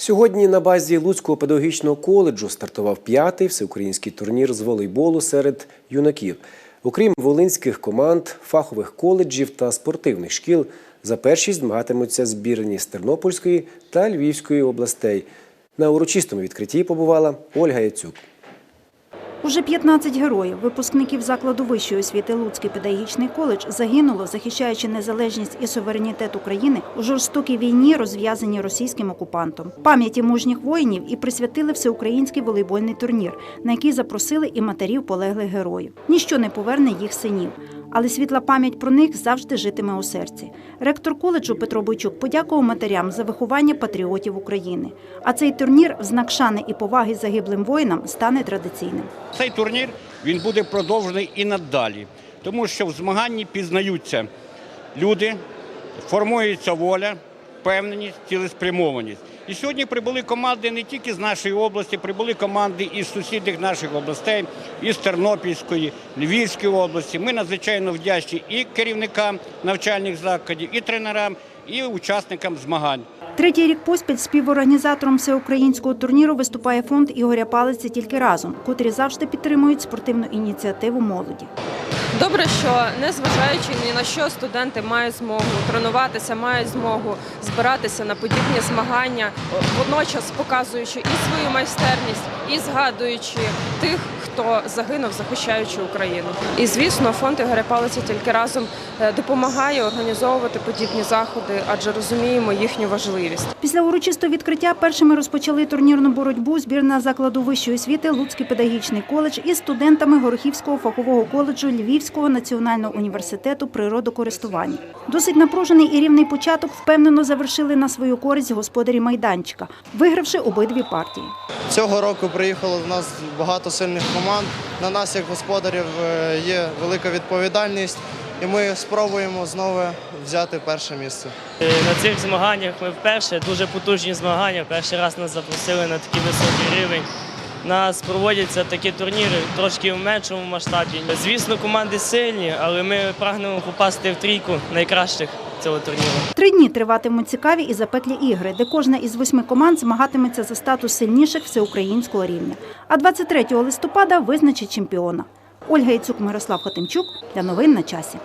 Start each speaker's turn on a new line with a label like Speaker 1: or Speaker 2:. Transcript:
Speaker 1: Сьогодні на базі Луцького педагогічного коледжу стартував п'ятий всеукраїнський турнір з волейболу серед юнаків. Окрім волинських команд, фахових коледжів та спортивних шкіл, за першість змагатимуться збірні з Тернопільської та Львівської областей. На урочистому відкритті побувала Ольга Яцюк.
Speaker 2: Уже 15 героїв, випускників закладу вищої освіти Луцький педагогічний коледж, загинуло, захищаючи незалежність і суверенітет України у жорстокій війні, розв'язаній російським окупантом. Пам'яті мужніх воїнів і присвятили всеукраїнський волейбольний турнір, на який запросили і матерів полеглих героїв. Ніщо не поверне їх синів. Але світла пам'ять про них завжди житиме у серці. Ректор коледжу Петро Бойчук подякував матерям за виховання патріотів України. А цей турнір в знак шани і поваги загиблим воїнам стане традиційним.
Speaker 3: Цей турнір він буде продовжений і надалі, тому що в змаганні пізнаються люди, формується воля, впевненість, цілеспрямованість. І сьогодні прибули команди не тільки з нашої області, прибули команди із сусідних наших областей, із Тернопільської, Львівської області. Ми надзвичайно вдячні і керівникам навчальних закладів, і тренерам, і учасникам змагань.
Speaker 2: Третій рік поспіль співорганізатором всеукраїнського турніру виступає фонд Ігоря Палиці тільки разом, котрі завжди підтримують спортивну ініціативу молоді.
Speaker 4: Добре, що незважаючи ні на що студенти мають змогу тренуватися, мають змогу збиратися на подібні змагання, водночас показуючи і свою майстерність, і згадуючи тих, хто загинув, захищаючи Україну. І звісно, фонд Ігоря Палиця тільки разом е, допомагає організовувати подібні заходи, адже розуміємо їхню важливість.
Speaker 2: Після урочистого відкриття першими розпочали турнірну боротьбу збірна закладу вищої освіти Луцький педагогічний коледж із студентами Горохівського фахового коледжу Львівського національного університету природокористування. Досить напружений і рівний початок впевнено завершили на свою користь господарі майданчика, вигравши обидві партії.
Speaker 5: Цього року приїхало в нас багато сильних команд. На нас, як господарів, е, є велика відповідальність, і ми спробуємо знову взяти перше місце.
Speaker 6: Е, На цих змаганнях ми вперше дуже потужні змагання. Перший раз нас запросили на такий високий рівень. У Нас проводяться такі турніри трошки в меншому масштабі. Звісно, команди сильні, але ми прагнемо попасти в трійку найкращих цього турніру.
Speaker 2: Три дні триватимуть цікаві і запеклі ігри, де кожна із восьми команд змагатиметься за статус сильніших всеукраїнського рівня. А 23 листопада визначить чемпіона. Ольга Яцюк, Мирослав Хотимчук для новин на часі.